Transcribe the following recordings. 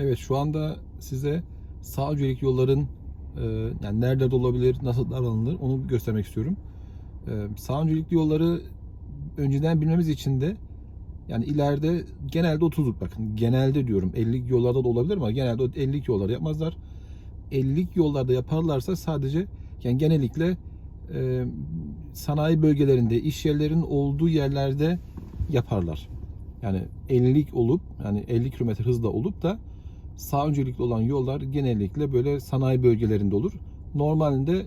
Evet şu anda size sağ öncelik yolların e, yani nerede olabilir, nasıl davranılır onu göstermek istiyorum. E, sağ öncelikli yolları önceden bilmemiz için de yani ileride genelde 30'luk bakın genelde diyorum 50'lik yollarda da olabilir ama genelde o 50'lik yolları yapmazlar. 50'lik yollarda yaparlarsa sadece yani genellikle e, sanayi bölgelerinde, iş yerlerinin olduğu yerlerde yaparlar. Yani 50'lik olup yani 50 km hızla olup da sağ öncelikli olan yollar genellikle böyle sanayi bölgelerinde olur. Normalinde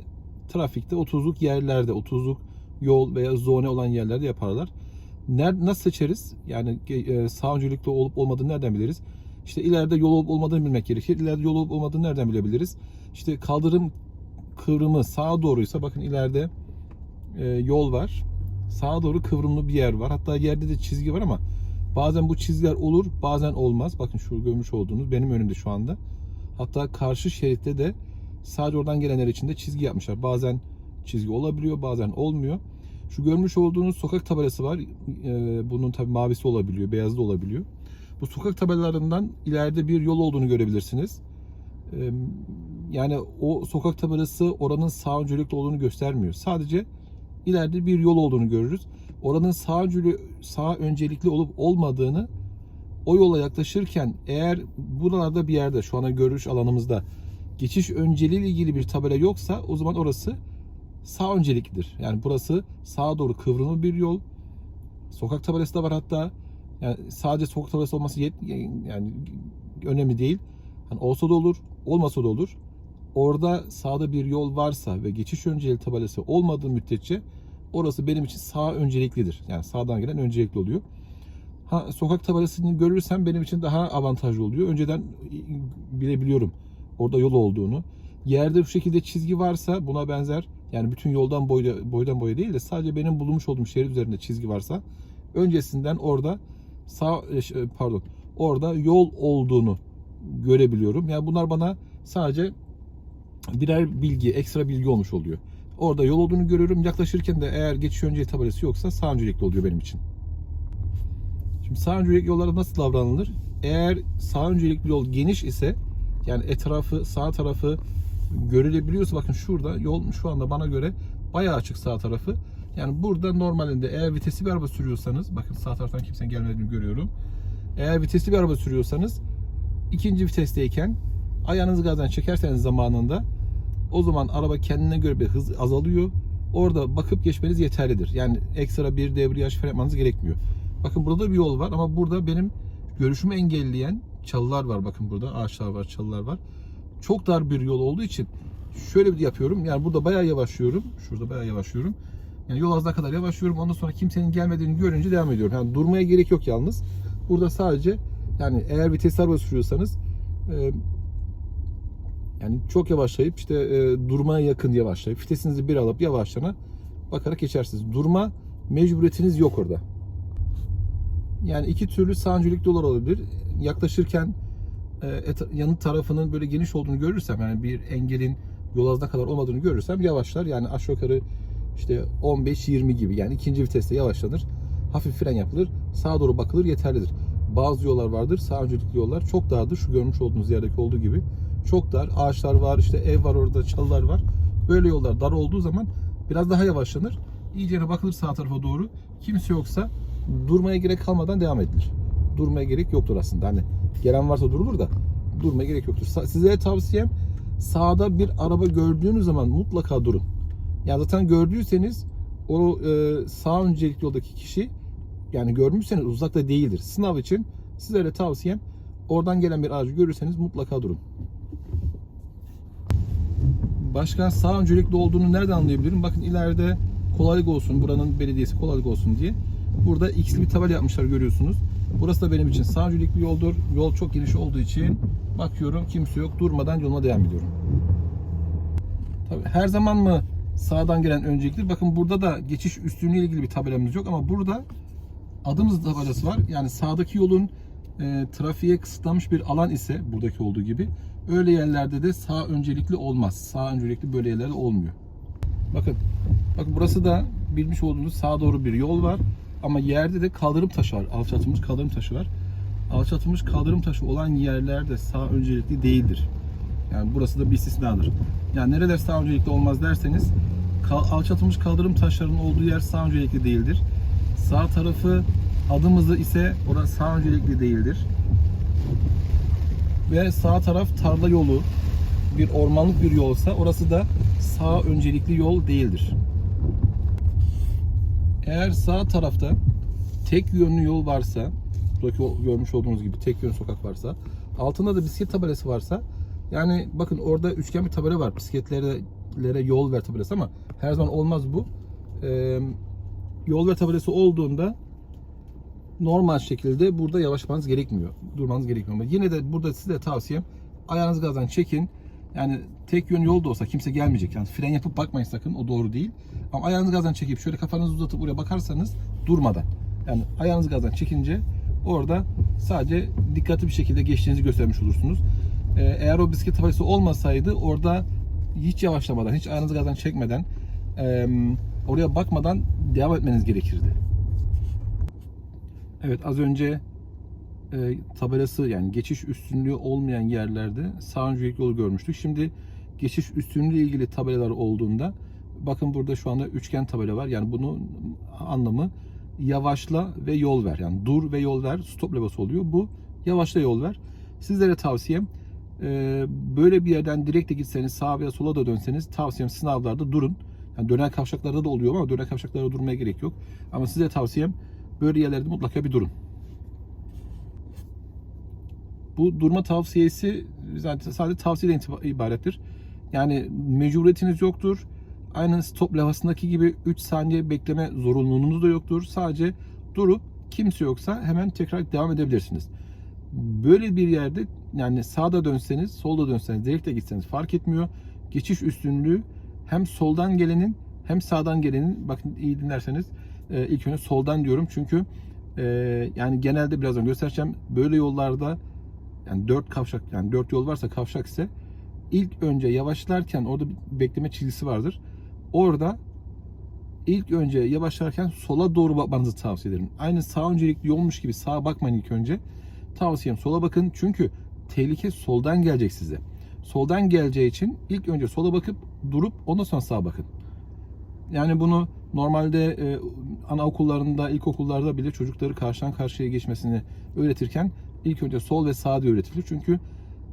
trafikte 30'luk yerlerde, 30'luk yol veya zone olan yerlerde yaparlar. Ner, nasıl seçeriz? Yani e, sağ öncelikli olup olmadığını nereden biliriz? İşte ileride yol olup olmadığını bilmek gerekir. İleride yol olup olmadığını nereden bilebiliriz? İşte kaldırım kıvrımı sağa doğruysa bakın ileride e, yol var. Sağa doğru kıvrımlı bir yer var. Hatta yerde de çizgi var ama bazen bu çizgiler olur, bazen olmaz. Bakın şu görmüş olduğunuz benim önümde şu anda. Hatta karşı şeritte de sadece oradan gelenler için de çizgi yapmışlar. Bazen çizgi olabiliyor, bazen olmuyor. Şu görmüş olduğunuz sokak tabelası var. Ee, bunun tabi mavisi olabiliyor, beyazı da olabiliyor. Bu sokak tabelalarından ileride bir yol olduğunu görebilirsiniz. Ee, yani o sokak tabelası oranın sağ öncelikli olduğunu göstermiyor. Sadece ileride bir yol olduğunu görürüz. Oranın sağ, sağ öncelikli olup olmadığını o yola yaklaşırken eğer buralarda bir yerde şu ana görüş alanımızda geçiş önceliği ile ilgili bir tabela yoksa o zaman orası sağ önceliklidir. Yani burası sağa doğru kıvrımlı bir yol. Sokak tabelası da var hatta. Yani sadece sokak tabelası olması yet yani önemli değil. Hani olsa da olur, olmasa da olur. Orada sağda bir yol varsa ve geçiş önceliği tabelası olmadığı müddetçe orası benim için sağ önceliklidir. Yani sağdan gelen öncelikli oluyor. Ha, sokak tabelasını görürsem benim için daha avantajlı oluyor. Önceden bilebiliyorum orada yol olduğunu. Yerde bu şekilde çizgi varsa buna benzer yani bütün yoldan boyda, boydan boya değil de sadece benim bulunmuş olduğum şerit üzerinde çizgi varsa öncesinden orada sağ e, ş- pardon orada yol olduğunu görebiliyorum. Yani bunlar bana sadece birer bilgi, ekstra bilgi olmuş oluyor. Orada yol olduğunu görüyorum. Yaklaşırken de eğer geçiş önceliği tabelası yoksa sağ öncelikli oluyor benim için. Şimdi sağ öncelikli yollara nasıl davranılır? Eğer sağ öncelikli yol geniş ise yani etrafı, sağ tarafı görülebiliyorsa bakın şurada yol şu anda bana göre bayağı açık sağ tarafı. Yani burada normalinde eğer vitesli bir araba sürüyorsanız bakın sağ taraftan kimsenin gelmediğini görüyorum. Eğer vitesli bir araba sürüyorsanız ikinci vitesteyken ayağınızı gazdan çekerseniz zamanında o zaman araba kendine göre bir hız azalıyor. Orada bakıp geçmeniz yeterlidir. Yani ekstra bir debriyaj fren yapmanız gerekmiyor. Bakın burada bir yol var ama burada benim görüşümü engelleyen çalılar var. Bakın burada ağaçlar var, çalılar var. Çok dar bir yol olduğu için şöyle bir yapıyorum. Yani burada bayağı yavaşlıyorum. Şurada bayağı yavaşlıyorum. Yani yol az kadar yavaşlıyorum. Ondan sonra kimsenin gelmediğini görünce devam ediyorum. Yani durmaya gerek yok yalnız. Burada sadece yani eğer vites araba sürüyorsanız yani çok yavaşlayıp işte e, durmaya yakın yavaşlayıp vitesinizi bir alıp yavaşlana bakarak geçersiniz. Durma mecburiyetiniz yok orada. Yani iki türlü sağ öncelikli yollar olabilir. Yaklaşırken e, et- yanı tarafının böyle geniş olduğunu görürsem yani bir engelin yol ağzına kadar olmadığını görürsem yavaşlar. Yani aşağı yukarı işte 15-20 gibi yani ikinci viteste yavaşlanır. Hafif fren yapılır. Sağa doğru bakılır yeterlidir. Bazı yollar vardır. Sağ öncelikli yollar çok dardır. Şu görmüş olduğunuz yerdeki olduğu gibi. Çok dar. Ağaçlar var, işte ev var orada, çalılar var. Böyle yollar dar olduğu zaman biraz daha yavaşlanır. İyice bakılır sağ tarafa doğru. Kimse yoksa durmaya gerek kalmadan devam edilir. Durmaya gerek yoktur aslında. Hani gelen varsa durulur da durmaya gerek yoktur. Size tavsiyem sağda bir araba gördüğünüz zaman mutlaka durun. Yani zaten gördüyseniz o e, sağ öncelikli yoldaki kişi yani görmüşseniz uzakta değildir. Sınav için sizlere tavsiyem oradan gelen bir aracı görürseniz mutlaka durun. Başka sağ öncelikli olduğunu nereden anlayabilirim? Bakın ileride kolaylık olsun, buranın belediyesi kolaylık olsun diye. Burada X'li bir tabela yapmışlar görüyorsunuz. Burası da benim için sağ öncelikli yoldur. Yol çok geniş olduğu için bakıyorum kimse yok. Durmadan yoluma devam ediyorum. Tabii her zaman mı sağdan gelen öncelikli? Bakın burada da geçiş üstünlüğü ile ilgili bir tabelamız yok ama burada adım hızı tabelası var. Yani sağdaki yolun e, trafiğe kısıtlanmış bir alan ise buradaki olduğu gibi öyle yerlerde de sağ öncelikli olmaz. Sağ öncelikli böyle yerlerde olmuyor. Bakın. Bakın burası da bilmiş olduğunuz sağa doğru bir yol var. Ama yerde de kaldırım taşı var. Alçaltılmış kaldırım taşı var. alçaltılmış kaldırım taşı olan yerlerde sağ öncelikli değildir. Yani burası da bir istisnadır. Yani nereler sağ öncelikli olmaz derseniz alçaltılmış kaldırım taşlarının olduğu yer sağ öncelikli değildir. Sağ tarafı adım hızı ise orası sağ öncelikli değildir. Ve sağ taraf tarla yolu, bir ormanlık bir yolsa orası da sağ öncelikli yol değildir. Eğer sağ tarafta tek yönlü yol varsa, buradaki görmüş olduğunuz gibi tek yönlü sokak varsa, altında da bisiklet tabelası varsa, yani bakın orada üçgen bir tabela var. Bisikletlere yol ver tabelası ama her zaman olmaz bu. Ee, yol ver tabelası olduğunda normal şekilde burada yavaşlamanız gerekmiyor. Durmanız gerekmiyor. Yine de burada size tavsiyem ayağınızı gazdan çekin. Yani tek yön yol da olsa kimse gelmeyecek. Yani fren yapıp bakmayın sakın. O doğru değil. Ama ayağınızı gazdan çekip şöyle kafanızı uzatıp buraya bakarsanız durmadan. Yani ayağınızı gazdan çekince orada sadece dikkatli bir şekilde geçtiğinizi göstermiş olursunuz. Ee, eğer o bisiklet tabelası olmasaydı orada hiç yavaşlamadan, hiç ayağınızı gazdan çekmeden, e, oraya bakmadan devam etmeniz gerekirdi. Evet az önce e, tabelası yani geçiş üstünlüğü olmayan yerlerde sağ öncelik yolu görmüştük. Şimdi geçiş üstünlüğü ile ilgili tabelalar olduğunda bakın burada şu anda üçgen tabela var. Yani bunun anlamı yavaşla ve yol ver. Yani dur ve yol ver stop levhası oluyor. Bu yavaşla yol ver. Sizlere tavsiyem e, böyle bir yerden direkt de gitseniz sağa veya sola da dönseniz tavsiyem sınavlarda durun. Yani dönen kavşaklarda da oluyor ama dönen kavşaklarda durmaya gerek yok. Ama size tavsiyem böyle yerlerde mutlaka bir durun. Bu durma tavsiyesi zaten sadece tavsiyeden ibarettir. Yani mecburiyetiniz yoktur. Aynı stop levhasındaki gibi 3 saniye bekleme zorunluluğunuz da yoktur. Sadece durup kimse yoksa hemen tekrar devam edebilirsiniz. Böyle bir yerde yani sağda dönseniz, solda dönseniz, direkt de gitseniz fark etmiyor. Geçiş üstünlüğü hem soldan gelenin hem sağdan gelenin bakın iyi dinlerseniz e, ilk önce soldan diyorum çünkü e, yani genelde birazdan göstereceğim böyle yollarda yani dört kavşak yani dört yol varsa kavşak ise ilk önce yavaşlarken orada bir bekleme çizgisi vardır. Orada ilk önce yavaşlarken sola doğru bakmanızı tavsiye ederim. Aynı sağ öncelikli yolmuş gibi sağa bakmayın ilk önce. Tavsiyem sola bakın çünkü tehlike soldan gelecek size. Soldan geleceği için ilk önce sola bakıp durup ondan sonra sağa bakın. Yani bunu normalde e, anaokullarında, ilkokullarda bile çocukları karşıdan karşıya geçmesini öğretirken ilk önce sol ve sağ diye öğretilir. Çünkü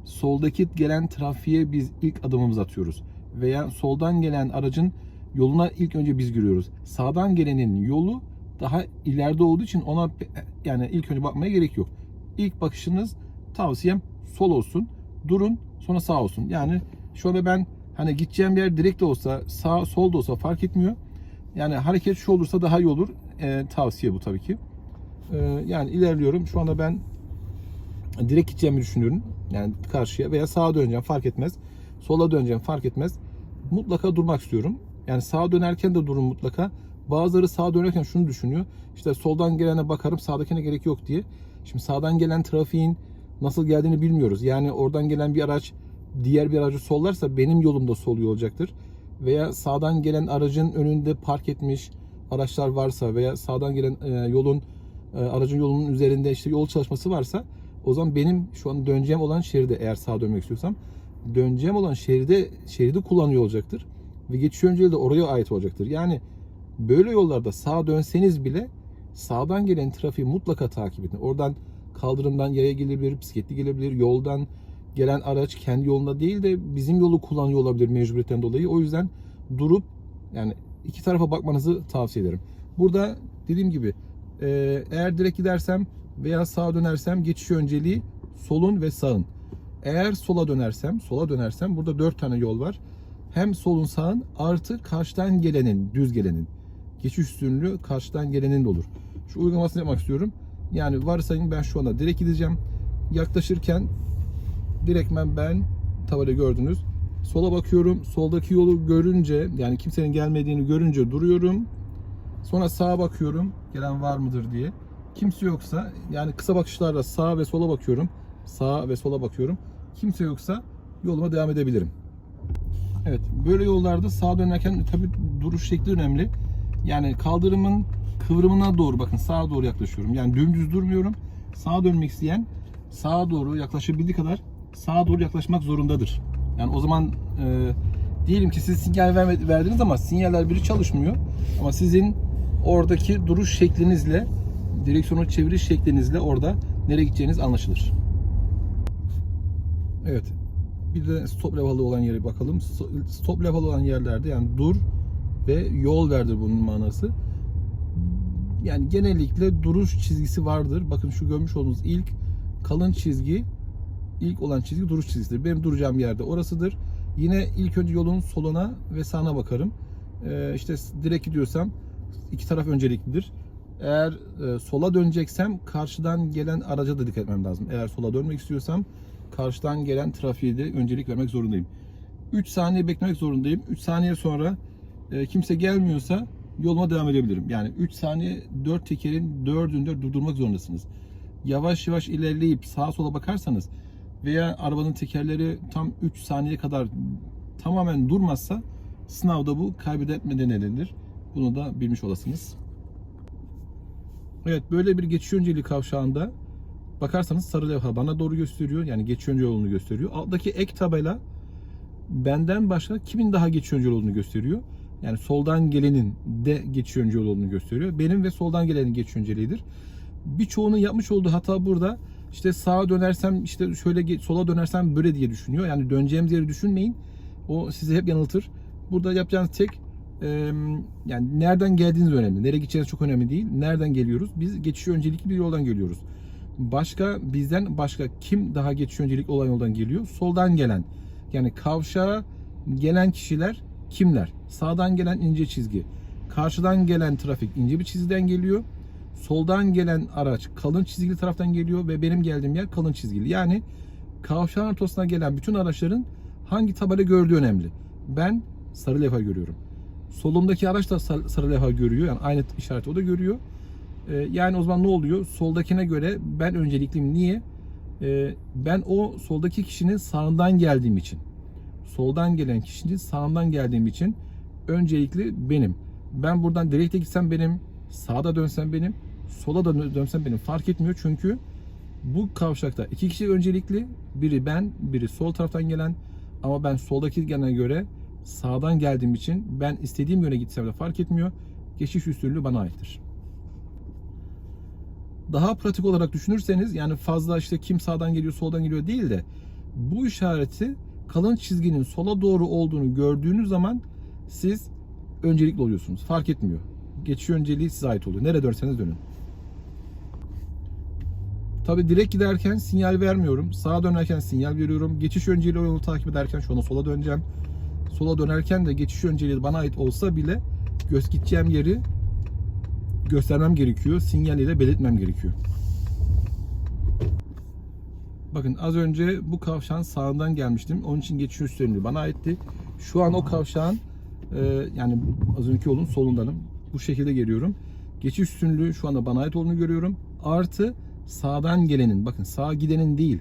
soldaki gelen trafiğe biz ilk adımımızı atıyoruz. Veya soldan gelen aracın yoluna ilk önce biz giriyoruz. Sağdan gelenin yolu daha ileride olduğu için ona yani ilk önce bakmaya gerek yok. İlk bakışınız tavsiyem sol olsun. Durun sonra sağ olsun. Yani şöyle ben hani gideceğim yer direkt de olsa sağ sol da olsa fark etmiyor. Yani hareket şu olursa daha iyi olur. Ee, tavsiye bu tabii ki. Ee, yani ilerliyorum. Şu anda ben direkt gideceğimi düşünüyorum. Yani karşıya veya sağa döneceğim fark etmez. Sola döneceğim fark etmez. Mutlaka durmak istiyorum. Yani sağa dönerken de durun mutlaka. Bazıları sağa dönerken şunu düşünüyor. İşte soldan gelene bakarım sağdakine gerek yok diye. Şimdi sağdan gelen trafiğin nasıl geldiğini bilmiyoruz. Yani oradan gelen bir araç diğer bir aracı sollarsa benim yolumda sol yol olacaktır. Veya sağdan gelen aracın önünde park etmiş araçlar varsa veya sağdan gelen e, yolun e, aracın yolunun üzerinde işte yol çalışması varsa o zaman benim şu an döneceğim olan şeride eğer sağa dönmek istiyorsam döneceğim olan şeride şeridi kullanıyor olacaktır. Ve geçiş önceliği de oraya ait olacaktır. Yani böyle yollarda sağa dönseniz bile sağdan gelen trafiği mutlaka takip edin. Oradan kaldırımdan yaya gelebilir, bisikletli gelebilir, yoldan gelen araç kendi yolunda değil de bizim yolu kullanıyor olabilir mecburiyetten dolayı. O yüzden durup yani iki tarafa bakmanızı tavsiye ederim. Burada dediğim gibi e, eğer direkt gidersem veya sağa dönersem geçiş önceliği solun ve sağın. Eğer sola dönersem, sola dönersem burada dört tane yol var. Hem solun sağın artı karşıdan gelenin, düz gelenin. Geçiş üstünlüğü karşıdan gelenin de olur. Şu uygulamasını yapmak istiyorum. Yani varsayın ben şu anda direkt gideceğim. Yaklaşırken direktmen ben tabela gördünüz. Sola bakıyorum. Soldaki yolu görünce yani kimsenin gelmediğini görünce duruyorum. Sonra sağa bakıyorum. Gelen var mıdır diye. Kimse yoksa yani kısa bakışlarla sağa ve sola bakıyorum. Sağa ve sola bakıyorum. Kimse yoksa yoluma devam edebilirim. Evet böyle yollarda sağa dönerken tabi duruş şekli önemli. Yani kaldırımın kıvrımına doğru bakın sağa doğru yaklaşıyorum. Yani dümdüz durmuyorum. sağa dönmek isteyen sağa doğru yaklaşabildiği kadar sağa doğru yaklaşmak zorundadır. Yani o zaman e, diyelim ki siz sinyal verme- verdiniz ama sinyaller biri çalışmıyor. Ama sizin oradaki duruş şeklinizle direksiyonu çeviriş şeklinizle orada nereye gideceğiniz anlaşılır. Evet. Bir de stop levhalı olan yere bakalım. Stop levhalı olan yerlerde yani dur ve yol verdir bunun manası. Yani genellikle duruş çizgisi vardır. Bakın şu görmüş olduğunuz ilk kalın çizgi ilk olan çizgi duruş çizgisidir. Benim duracağım yerde orasıdır. Yine ilk önce yolun soluna ve sağına bakarım. Ee, işte direkt gidiyorsam iki taraf önceliklidir. Eğer e, sola döneceksem karşıdan gelen araca da dikkat etmem lazım. Eğer sola dönmek istiyorsam karşıdan gelen trafiğe de öncelik vermek zorundayım. 3 saniye beklemek zorundayım. 3 saniye sonra e, kimse gelmiyorsa yoluma devam edebilirim. Yani 3 saniye 4 tekerin 4'ünde durdurmak zorundasınız. Yavaş yavaş ilerleyip sağa sola bakarsanız veya arabanın tekerleri tam 3 saniye kadar tamamen durmazsa sınavda bu kaybetme nedenidir. Bunu da bilmiş olasınız. Evet böyle bir geçiş önceliği kavşağında bakarsanız sarı levha bana doğru gösteriyor. Yani geçiş önce yolunu gösteriyor. Alttaki ek tabela benden başka kimin daha geçiş önce olduğunu gösteriyor. Yani soldan gelenin de geçiş önce olduğunu gösteriyor. Benim ve soldan gelenin geçiş önceliğidir. Birçoğunun yapmış olduğu hata burada. İşte sağa dönersem işte şöyle sola dönersem böyle diye düşünüyor. Yani döneceğimiz yeri düşünmeyin. O sizi hep yanıltır. Burada yapacağınız tek yani nereden geldiğiniz önemli. Nereye gideceğiniz çok önemli değil. Nereden geliyoruz? Biz geçiş öncelikli bir yoldan geliyoruz. Başka bizden başka kim daha geçiş öncelikli olan yoldan geliyor? Soldan gelen. Yani kavşağa gelen kişiler kimler? Sağdan gelen ince çizgi. Karşıdan gelen trafik ince bir çizgiden geliyor. Soldan gelen araç kalın çizgili taraftan geliyor ve benim geldiğim yer kalın çizgili. Yani kavşağın ortasına gelen bütün araçların hangi tabela gördüğü önemli. Ben sarı levha görüyorum. Solumdaki araç da sar- sarı levha görüyor. Yani aynı işareti o da görüyor. Ee, yani o zaman ne oluyor? Soldakine göre ben öncelikliyim. Niye? Ee, ben o soldaki kişinin sağından geldiğim için. Soldan gelen kişinin sağından geldiğim için öncelikli benim. Ben buradan direkte gitsem benim, sağda dönsem benim, sola da dönsem benim fark etmiyor çünkü bu kavşakta iki kişi öncelikli. Biri ben, biri sol taraftan gelen. Ama ben soldaki gelene göre sağdan geldiğim için ben istediğim yöne gitsem de fark etmiyor. Geçiş üstünlüğü bana aittir. Daha pratik olarak düşünürseniz yani fazla işte kim sağdan geliyor soldan geliyor değil de bu işareti kalın çizginin sola doğru olduğunu gördüğünüz zaman siz öncelikli oluyorsunuz. Fark etmiyor. Geçiş önceliği size ait oluyor. Nereye dönseniz dönün. Tabi direkt giderken sinyal vermiyorum. Sağa dönerken sinyal veriyorum. Geçiş önceliği yolu takip ederken şu anda sola döneceğim. Sola dönerken de geçiş önceliği bana ait olsa bile göz gideceğim yeri göstermem gerekiyor. Sinyal ile belirtmem gerekiyor. Bakın az önce bu kavşağın sağından gelmiştim. Onun için geçiş üstünlüğü bana aitti. Şu an o kavşağın e, yani az önceki yolun solundanım. Bu şekilde geliyorum. Geçiş üstünlüğü şu anda bana ait olduğunu görüyorum. Artı sağdan gelenin bakın sağa gidenin değil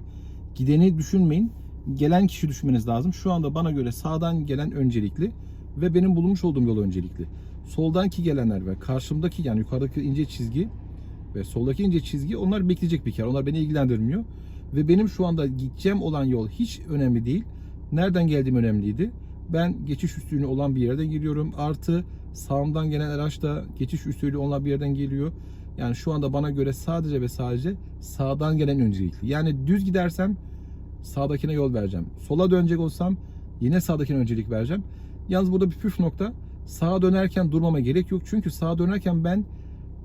gideni düşünmeyin gelen kişi düşünmeniz lazım. Şu anda bana göre sağdan gelen öncelikli ve benim bulunmuş olduğum yol öncelikli. Soldanki gelenler ve karşımdaki yani yukarıdaki ince çizgi ve soldaki ince çizgi onlar bekleyecek bir kere. Onlar beni ilgilendirmiyor. Ve benim şu anda gideceğim olan yol hiç önemli değil. Nereden geldiğim önemliydi. Ben geçiş üstünlüğü olan bir yerden geliyorum. Artı sağımdan gelen araç da geçiş üstünlüğü olan bir yerden geliyor. Yani şu anda bana göre sadece ve sadece sağdan gelen öncelikli. Yani düz gidersem sağdakine yol vereceğim. Sola dönecek olsam yine sağdakine öncelik vereceğim. Yalnız burada bir püf nokta. Sağa dönerken durmama gerek yok. Çünkü sağa dönerken ben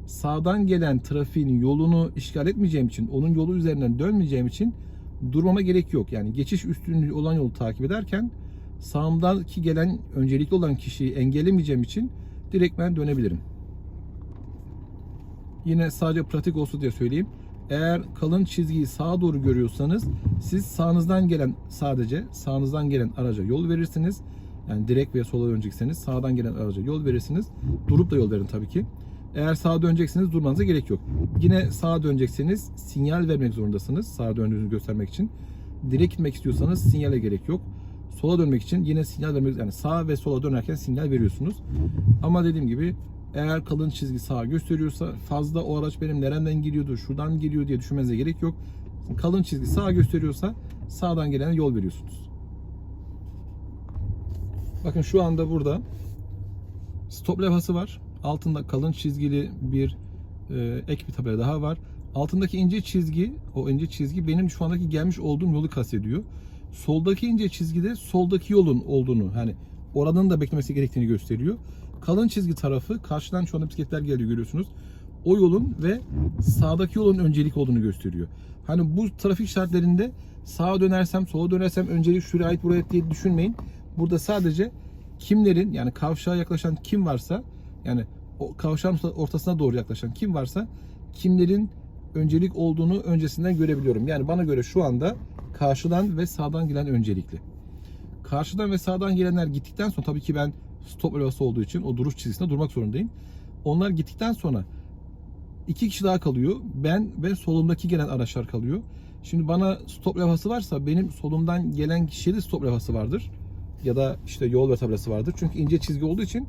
sağdan gelen trafiğin yolunu işgal etmeyeceğim için, onun yolu üzerinden dönmeyeceğim için durmama gerek yok. Yani geçiş üstünlüğü olan yolu takip ederken sağımdaki gelen öncelikli olan kişiyi engellemeyeceğim için direkt ben dönebilirim. Yine sadece pratik olsun diye söyleyeyim. Eğer kalın çizgiyi sağa doğru görüyorsanız siz sağınızdan gelen sadece sağınızdan gelen araca yol verirsiniz. Yani direkt veya sola dönecekseniz sağdan gelen araca yol verirsiniz. Durup da yol verin tabii ki. Eğer sağa dönecekseniz durmanıza gerek yok. Yine sağa dönecekseniz sinyal vermek zorundasınız sağa döndüğünüzü göstermek için. Direkt gitmek istiyorsanız sinyale gerek yok. Sola dönmek için yine sinyal vermek yani sağa ve sola dönerken sinyal veriyorsunuz. Ama dediğim gibi Eğer kalın çizgi sağa gösteriyorsa fazla o araç benim nereden geliyordu, şuradan geliyor diye düşünmenize gerek yok. Kalın çizgi sağa gösteriyorsa sağdan gelene yol veriyorsunuz. Bakın şu anda burada stop levhası var. Altında kalın çizgili bir e, ek bir tabela daha var. Altındaki ince çizgi, o ince çizgi benim şu andaki gelmiş olduğum yolu kastediyor. Soldaki ince çizgide soldaki yolun olduğunu, hani oranın da beklemesi gerektiğini gösteriyor. Kalın çizgi tarafı karşıdan şu anda bisikletler geliyor görüyorsunuz. O yolun ve sağdaki yolun öncelik olduğunu gösteriyor. Hani bu trafik şartlarında sağa dönersem, sola dönersem öncelik şuraya ait buraya ait diye düşünmeyin. Burada sadece kimlerin yani kavşağa yaklaşan kim varsa yani o kavşağın ortasına doğru yaklaşan kim varsa kimlerin öncelik olduğunu öncesinden görebiliyorum. Yani bana göre şu anda karşıdan ve sağdan gelen öncelikli. Karşıdan ve sağdan gelenler gittikten sonra tabii ki ben stop levhası olduğu için o duruş çizgisinde durmak zorundayım. Onlar gittikten sonra iki kişi daha kalıyor. Ben ve solumdaki gelen araçlar kalıyor. Şimdi bana stop levhası varsa benim solumdan gelen kişiye de stop levhası vardır. Ya da işte yol ve tabelası vardır. Çünkü ince çizgi olduğu için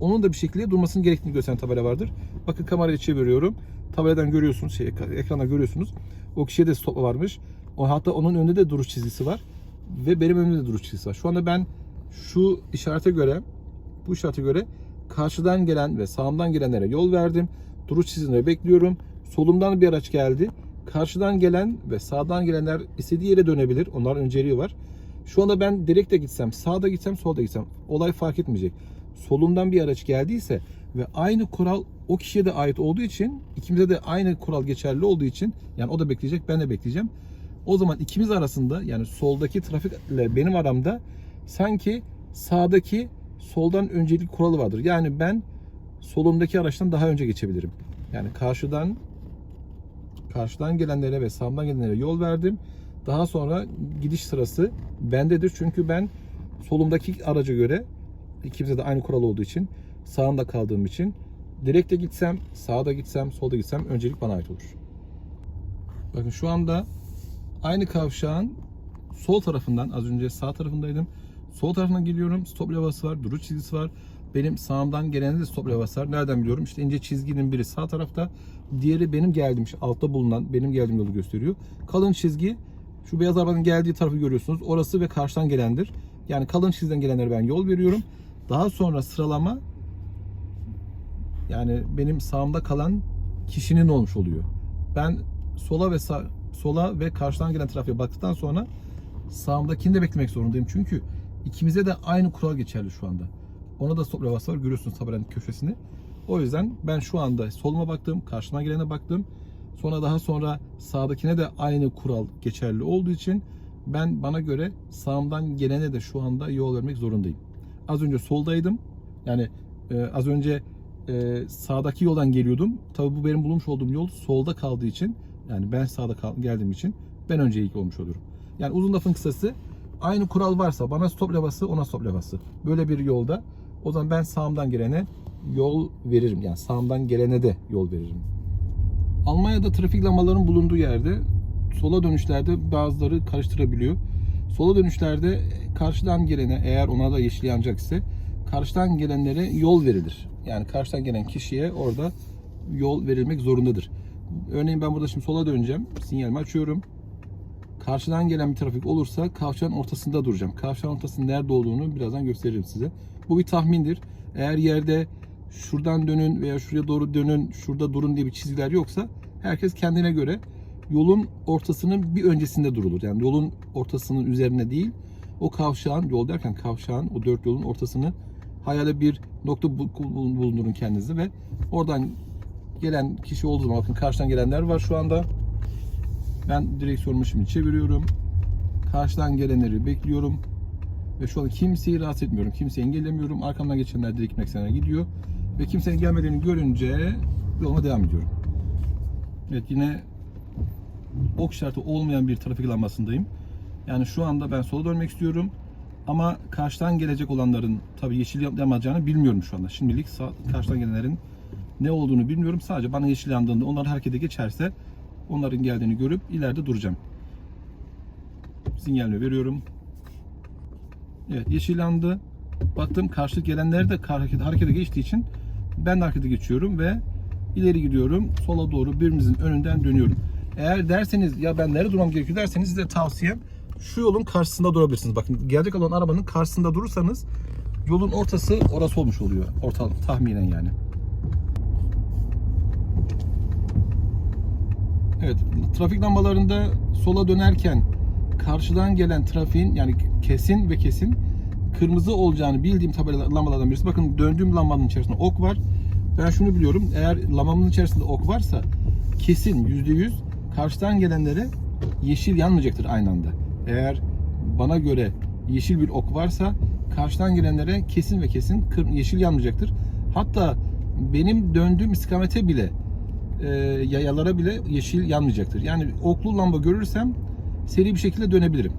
onun da bir şekilde durmasının gerektiğini gösteren tabela vardır. Bakın kamerayı çeviriyorum. Tabeladan görüyorsunuz, şey, ekranda görüyorsunuz. O kişiye de stop varmış. O hatta onun önünde de duruş çizgisi var ve benim önümde de duruş çizgisi var. Şu anda ben şu işarete göre bu işarete göre karşıdan gelen ve sağımdan gelenlere yol verdim. Duruş çizgisinde bekliyorum. Solumdan bir araç geldi. Karşıdan gelen ve sağdan gelenler istediği yere dönebilir. Onların önceliği var. Şu anda ben direkt de gitsem, sağda gitsem, solda gitsem olay fark etmeyecek. Solumdan bir araç geldiyse ve aynı kural o kişiye de ait olduğu için ikimize de aynı kural geçerli olduğu için yani o da bekleyecek ben de bekleyeceğim. O zaman ikimiz arasında yani soldaki trafikle benim aramda sanki sağdaki soldan öncelik kuralı vardır. Yani ben solumdaki araçtan daha önce geçebilirim. Yani karşıdan karşıdan gelenlere ve sağdan gelenlere yol verdim. Daha sonra gidiş sırası bendedir. Çünkü ben solumdaki araca göre ikimize de aynı kural olduğu için sağında kaldığım için direkte gitsem, sağda gitsem, solda gitsem öncelik bana ait olur. Bakın şu anda aynı kavşağın sol tarafından az önce sağ tarafındaydım. Sol tarafından geliyorum. Stop levhası var, duruş çizgisi var. Benim sağımdan gelende de stop levhası var. Nereden biliyorum? İşte ince çizginin biri sağ tarafta, diğeri benim geldiğim, işte altta bulunan benim geldiğim yolu gösteriyor. Kalın çizgi şu beyaz arabanın geldiği tarafı görüyorsunuz. Orası ve karşıdan gelendir. Yani kalın çizgiden gelenlere ben yol veriyorum. Daha sonra sıralama yani benim sağımda kalan kişinin olmuş oluyor. Ben sola ve sağ, sola ve karşıdan gelen trafiğe baktıktan sonra sağımdakini de beklemek zorundayım. Çünkü ikimize de aynı kural geçerli şu anda. Ona da stop levhası var. Görüyorsunuz tabelanın köşesini. O yüzden ben şu anda soluma baktım, karşıma gelene baktım. Sonra daha sonra sağdakine de aynı kural geçerli olduğu için ben bana göre sağımdan gelene de şu anda yol vermek zorundayım. Az önce soldaydım. Yani e, az önce e, sağdaki yoldan geliyordum. Tabii bu benim bulmuş olduğum yol solda kaldığı için yani ben sağda kal- geldiğim için ben öncelik olmuş olurum. Yani uzun lafın kısası aynı kural varsa bana stop levhası ona stop levhası. Böyle bir yolda o zaman ben sağımdan gelene yol veririm. Yani sağımdan gelene de yol veririm. Almanya'da trafik lambalarının bulunduğu yerde sola dönüşlerde bazıları karıştırabiliyor. Sola dönüşlerde karşıdan gelene eğer ona da yeşil yanacak ise karşıdan gelenlere yol verilir. Yani karşıdan gelen kişiye orada yol verilmek zorundadır. Örneğin ben burada şimdi sola döneceğim. Sinyalimi açıyorum. Karşıdan gelen bir trafik olursa kavşağın ortasında duracağım. Kavşağın ortasının nerede olduğunu birazdan gösteririm size. Bu bir tahmindir. Eğer yerde şuradan dönün veya şuraya doğru dönün, şurada durun diye bir çizgiler yoksa herkes kendine göre yolun ortasının bir öncesinde durulur. Yani yolun ortasının üzerine değil, o kavşağın, yol derken kavşağın, o dört yolun ortasını hayale bir nokta bu- bu- bulundurun kendinizi ve oradan gelen kişi olduğu zaman bakın karşıdan gelenler var şu anda. Ben direksiyonumu şimdi çeviriyorum. Karşıdan gelenleri bekliyorum. Ve şu an kimseyi rahatsız etmiyorum. Kimseyi engellemiyorum. Arkamdan geçenler direkt gitmek gidiyor. Ve kimsenin gelmediğini görünce yoluma devam ediyorum. Evet yine ok işareti olmayan bir trafik lambasındayım. Yani şu anda ben sola dönmek istiyorum. Ama karşıdan gelecek olanların tabii yeşil yanacağını bilmiyorum şu anda. Şimdilik sağ, karşıdan gelenlerin ne olduğunu bilmiyorum. Sadece bana yeşil yandığında onlar harekete geçerse onların geldiğini görüp ileride duracağım. Sinyalimi veriyorum. Evet yeşil yandı. Baktım karşı gelenler de harekete, harekete geçtiği için Ben de harekete geçiyorum ve ileri gidiyorum. Sola doğru birimizin önünden dönüyorum. Eğer derseniz ya ben nerede durmam gerekiyor derseniz size tavsiyem şu yolun karşısında durabilirsiniz. Bakın gelecek olan arabanın karşısında durursanız yolun ortası orası olmuş oluyor. Orta tahminen yani. Evet, trafik lambalarında sola dönerken karşıdan gelen trafiğin yani kesin ve kesin kırmızı olacağını bildiğim tabela lambalardan birisi. Bakın döndüğüm lambanın içerisinde ok var. Ben şunu biliyorum. Eğer lambamın içerisinde ok varsa kesin %100 karşıdan gelenlere yeşil yanmayacaktır aynı anda. Eğer bana göre yeşil bir ok varsa karşıdan gelenlere kesin ve kesin yeşil yanmayacaktır. Hatta benim döndüğüm istikamete bile e, yayalara bile yeşil yanmayacaktır. Yani oklu lamba görürsem seri bir şekilde dönebilirim.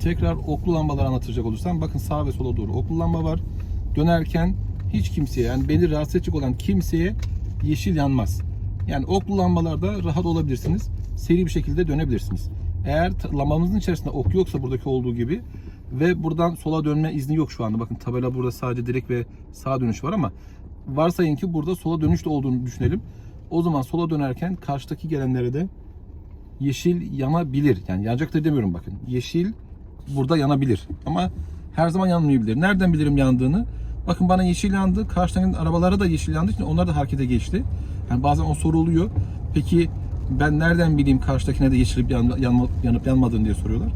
Tekrar oklu lambaları anlatacak olursam bakın sağa ve sola doğru oklu lamba var. Dönerken hiç kimseye yani beni rahatsız edecek olan kimseye yeşil yanmaz. Yani oklu lambalarda rahat olabilirsiniz. Seri bir şekilde dönebilirsiniz. Eğer lambamızın içerisinde ok yoksa buradaki olduğu gibi ve buradan sola dönme izni yok şu anda. Bakın tabela burada sadece direkt ve sağa dönüş var ama varsayın ki burada sola dönüş de olduğunu düşünelim. O zaman sola dönerken karşıdaki gelenlere de yeşil yanabilir. Yani yanacaktır demiyorum bakın. Yeşil burada yanabilir. Ama her zaman yanmayabilir. Nereden bilirim yandığını? Bakın bana yeşil yandı. Karşıdan arabalara da yeşil yandığı için onlar da harekete geçti. Yani bazen o soruluyor. Peki ben nereden bileyim karşıdakine de yeşil yan, yanma- yanıp yanmadığını diye soruyorlar.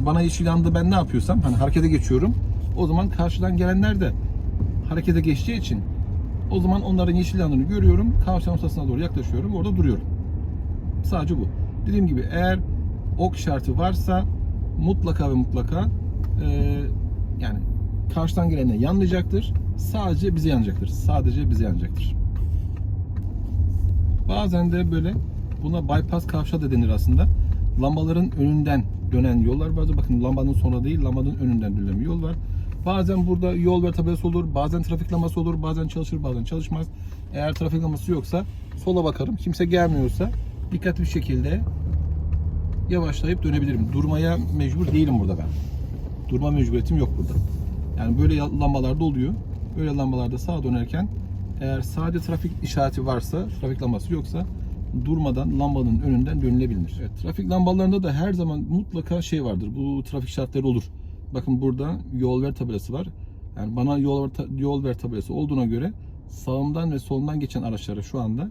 Bana yeşil yandı ben ne yapıyorsam hani harekete geçiyorum. O zaman karşıdan gelenler de harekete geçtiği için o zaman onların yeşil yandığını görüyorum. Karşı ortasına doğru yaklaşıyorum. Orada duruyorum. Sadece bu. Dediğim gibi eğer ok işareti varsa mutlaka ve mutlaka e, yani karşıdan gelene yanlayacaktır. Sadece bize yanacaktır. Sadece bize yanacaktır. Bazen de böyle buna bypass kavşağı da denir aslında. Lambaların önünden dönen yollar vardır. Bakın lambanın sonra değil, lambanın önünden dönen bir yol var. Bazen burada yol ver tabelası olur, bazen trafik lambası olur, bazen çalışır, bazen çalışmaz. Eğer trafik lambası yoksa sola bakarım. Kimse gelmiyorsa dikkatli bir şekilde yavaşlayıp dönebilirim. Durmaya mecbur değilim burada ben. Durma mecburiyetim yok burada. Yani böyle lambalarda oluyor. Böyle lambalarda sağa dönerken eğer sadece trafik işareti varsa, trafik lambası yoksa durmadan lambanın önünden dönülebilir. Evet, trafik lambalarında da her zaman mutlaka şey vardır. Bu trafik işaretleri olur. Bakın burada yol ver tabelası var. Yani bana yol ver, yol ver tabelası olduğuna göre sağımdan ve solumdan geçen araçlara şu anda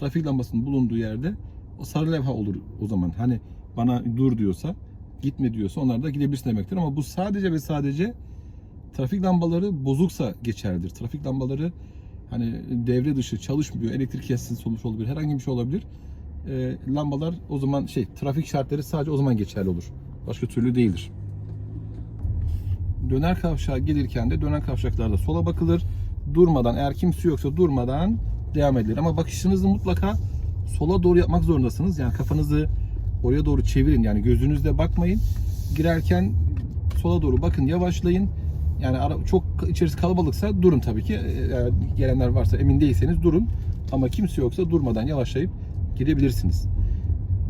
trafik lambasının bulunduğu yerde o sarı levha olur o zaman. Hani bana dur diyorsa, gitme diyorsa onlar da gidebilirsin demektir. Ama bu sadece ve sadece trafik lambaları bozuksa geçerlidir. Trafik lambaları hani devre dışı çalışmıyor, elektrik kesintisi olmuş olabilir, herhangi bir şey olabilir. Ee, lambalar o zaman şey, trafik şartları sadece o zaman geçerli olur. Başka türlü değildir. Döner kavşağa gelirken de döner kavşaklarda sola bakılır. Durmadan eğer kimse yoksa durmadan devam edilir. Ama bakışınızı mutlaka sola doğru yapmak zorundasınız. Yani kafanızı oraya doğru çevirin. Yani gözünüzle bakmayın. Girerken sola doğru bakın yavaşlayın. Yani ara, çok içerisi kalabalıksa durun tabii ki. Eğer gelenler varsa emin değilseniz durun. Ama kimse yoksa durmadan yavaşlayıp girebilirsiniz.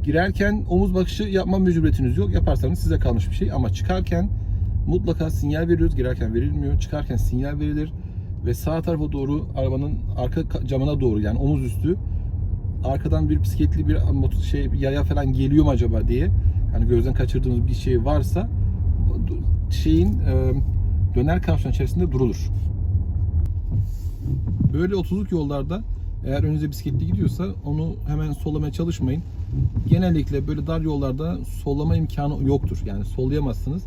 Girerken omuz bakışı yapma mecburiyetiniz yok. Yaparsanız size kalmış bir şey. Ama çıkarken mutlaka sinyal veriyoruz. Girerken verilmiyor. Çıkarken sinyal verilir. Ve sağ tarafa doğru arabanın arka ka- camına doğru yani omuz üstü arkadan bir bisikletli bir şey yaya falan geliyor mu acaba diye hani gözden kaçırdığınız bir şey varsa şeyin e, döner kavşağın içerisinde durulur. Böyle 30'luk yollarda eğer önünüze bisikletli gidiyorsa onu hemen sollamaya çalışmayın. Genellikle böyle dar yollarda sollama imkanı yoktur. Yani sollayamazsınız.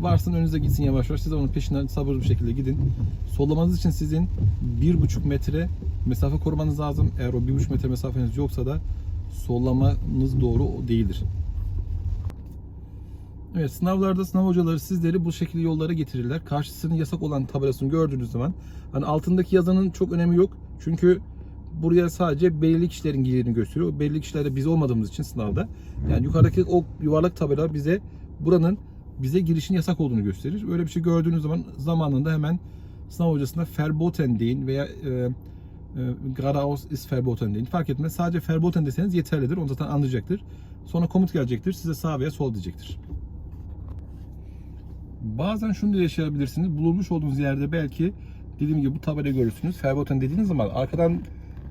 Varsın önünüze gitsin yavaş yavaş. Siz onun peşinden sabırlı bir şekilde gidin. Sollamanız için sizin 1,5 metre mesafe korumanız lazım. Eğer o 1,5 metre mesafeniz yoksa da sollamanız doğru değildir. Evet sınavlarda sınav hocaları sizleri bu şekilde yollara getirirler. Karşısının yasak olan tabelasını gördüğünüz zaman hani altındaki yazanın çok önemi yok. Çünkü buraya sadece belirli kişilerin girdiğini gösteriyor. O belirli kişilerde biz olmadığımız için sınavda. Yani yukarıdaki o yuvarlak tabela bize buranın bize girişin yasak olduğunu gösterir. Öyle bir şey gördüğünüz zaman zamanında hemen sınav hocasına verboten deyin veya e, e, geradeaus verboten deyin. Fark etmez. Sadece verboten deseniz yeterlidir. Onu zaten anlayacaktır. Sonra komut gelecektir. Size sağ veya sol diyecektir. Bazen şunu da yaşayabilirsiniz. Bulunmuş olduğunuz yerde belki dediğim gibi bu tabelayı görürsünüz. Verboten dediğiniz zaman arkadan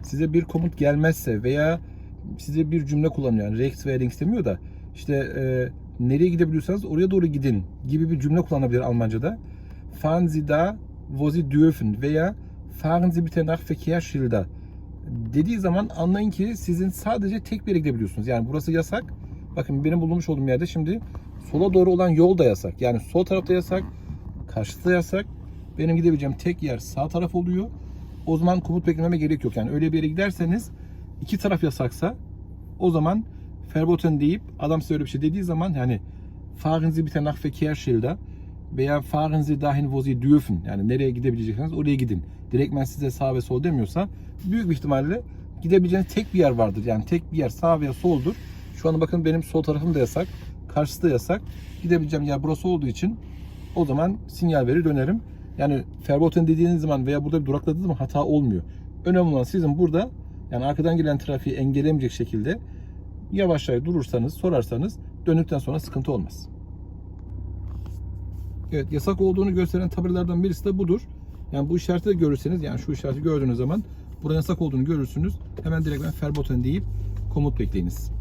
size bir komut gelmezse veya size bir cümle kullanıyor. Yani rechts veya links demiyor da işte e, nereye gidebiliyorsanız oraya doğru gidin gibi bir cümle kullanabilir Almanca'da. Fahren Sie da, wo Sie dürfen veya fahren Sie bitte nach Verkehrsschilder dediği zaman anlayın ki sizin sadece tek bir yere gidebiliyorsunuz. Yani burası yasak. Bakın benim bulunmuş olduğum yerde şimdi sola doğru olan yol da yasak. Yani sol tarafta yasak, karşısı da yasak. Benim gidebileceğim tek yer sağ taraf oluyor. O zaman komut beklememe gerek yok. Yani öyle bir yere giderseniz iki taraf yasaksa o zaman verboten deyip adam size öyle bir şey dediği zaman yani fahren Sie bitte nach Verkehrsschilder veya fahren dahin wo Sie. Yani nereye gidebilecekseniz oraya gidin. Direktmen size sağ ve sol demiyorsa büyük bir ihtimalle gidebileceğiniz tek bir yer vardır. Yani tek bir yer sağ veya soldur. Şu anda bakın benim sol tarafım da yasak. Karşısı da yasak. Gidebileceğim yer burası olduğu için o zaman sinyal verir dönerim. Yani Verboten dediğiniz zaman veya burada bir durakladığınız zaman hata olmuyor. Önemli olan sizin burada yani arkadan gelen trafiği engellemeyecek şekilde yavaş yavaş durursanız, sorarsanız döndükten sonra sıkıntı olmaz. Evet, yasak olduğunu gösteren tabelalardan birisi de budur. Yani bu işareti de görürseniz, yani şu işareti gördüğünüz zaman burada yasak olduğunu görürsünüz. Hemen direkt ben Verboten deyip komut bekleyiniz.